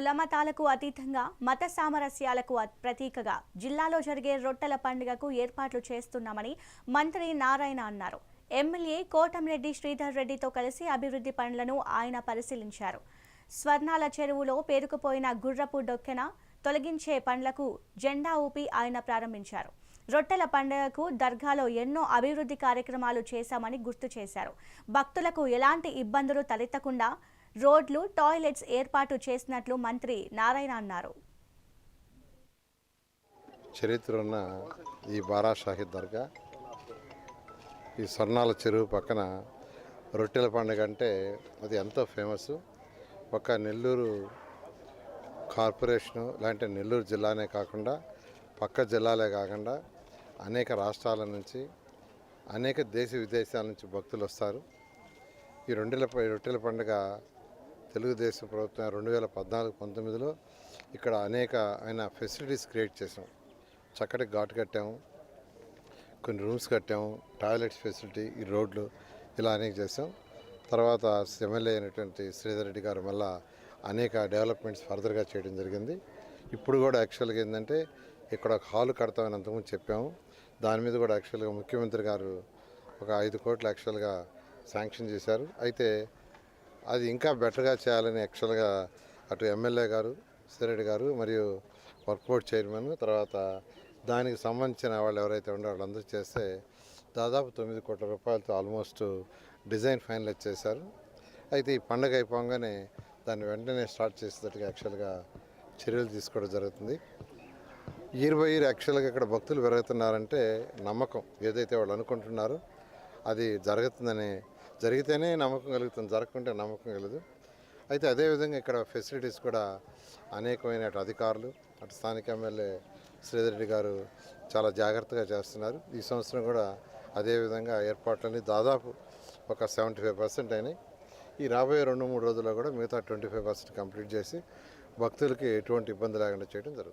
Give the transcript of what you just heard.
కులమతాలకు అతీతంగా మత సామరస్యాలకు ప్రతీకగా జిల్లాలో జరిగే రొట్టెల పండుగకు ఏర్పాట్లు చేస్తున్నామని మంత్రి నారాయణ అన్నారు. ఎమ్మెల్యే కోటంరెడ్డి శ్రీధర్ రెడ్డితో కలిసి అభివృద్ధి పనులను ఆయన పరిశీలించారు. స్వర్ణాల చెరువులో పేరుకుపోయిన గుర్రపు డొక్కెన తొలగించే పండ్లకు జెండా ఊపి ఆయన ప్రారంభించారు. రొట్టెల పండుగకు దర్గాలో ఎన్నో అభివృద్ధి కార్యక్రమాలు చేశామని గుర్తు చేశారు. భక్తులకు ఎలాంటి ఇబ్బందులు తలెత్తకుండా రోడ్లు టాయిలెట్స్ ఏర్పాటు చేసినట్లు మంత్రి నారాయణ అన్నారు. చరిత్ర ఉన్న ఈ బారా షాహిద్ దర్గా ఈ స్వర్ణాల చెరువు పక్కన రొట్టెల పండుగ అంటే అది ఎంతో ఫేమస్ ఒక నెల్లూరు కార్పొరేషను లాంటి నెల్లూరు జిల్లానే కాకుండా పక్క జిల్లాలే కాకుండా అనేక రాష్ట్రాల నుంచి అనేక దేశ విదేశాల నుంచి భక్తులు వస్తారు. ఈ రెండేల రొట్టెల పండుగ తెలుగుదేశం ప్రభుత్వం రెండు వేల పద్నాలుగు పంతొమ్మిదిలో ఇక్కడ అనేక ఆయన ఫెసిలిటీస్ క్రియేట్ చేసాం చక్కటి ఘాట్ కట్టాము. కొన్ని రూమ్స్ కట్టాము. టాయిలెట్స్ ఫెసిలిటీ ఈ రోడ్లు ఇలా అనేక చేసాం తర్వాత ఎమ్మెల్యే అయినటువంటి శ్రీధర్ రెడ్డి గారు మళ్ళా అనేక డెవలప్మెంట్స్ ఫర్దర్గా చేయడం జరిగింది. ఇప్పుడు కూడా యాక్చువల్గా ఏంటంటే ఇక్కడ ఒక హాల్ కడతామని అంతకుముందు చెప్పాము. దాని మీద కూడా యాక్చువల్గా ముఖ్యమంత్రి గారు ఒక ఐదు కోట్లు యాక్చువల్గా శాంక్షన్ చేశారు. అయితే అది ఇంకా బెటర్గా చేయాలని యాక్చువల్గా అటు ఎమ్మెల్యే గారు సిరెడ్డి గారు మరియు వర్క్ బోర్డ్ చైర్మన్ తర్వాత దానికి సంబంధించిన వాళ్ళు ఎవరైతే ఉన్నారో వాళ్ళందరూ చేస్తే దాదాపు తొమ్మిది కోట్ల రూపాయలతో ఆల్మోస్ట్ డిజైన్ ఫైనలైజ్ చేశారు. అయితే ఈ పండగ అయిపోగానే దాన్ని వెంటనే స్టార్ట్ చేసేటట్టుగా యాక్చువల్గా చర్యలు తీసుకోవడం జరుగుతుంది. ఇయర్ బై ఇయర్ యాక్చువల్గా ఇక్కడ భక్తులు పెరుగుతున్నారంటే నమ్మకం. ఏదైతే వాళ్ళు అనుకుంటున్నారో అది జరుగుతుందని జరిగితేనే నమ్మకం కలుగుతుంది జరగకుంటే నమ్మకం కలదు. అయితే అదేవిధంగా ఇక్కడ ఫెసిలిటీస్ కూడా అనేకమైన అటు అధికారులు అటు స్థానిక ఎమ్మెల్యే శ్రీధర్ రెడ్డి గారు చాలా జాగ్రత్తగా చేస్తున్నారు. ఈ సంవత్సరం కూడా అదేవిధంగా ఏర్పాట్లన్నీ దాదాపు ఒక సెవెంటీ ఫైవ్ పర్సెంట్ అయినాయి. ఈ రాబోయే రెండు మూడు రోజుల్లో కూడా మిగతా ట్వంటీ ఫైవ్ పర్సెంట్ కంప్లీట్ చేసి భక్తులకి ఎటువంటి ఇబ్బంది లేకుండా చేయడం జరుగుతుంది.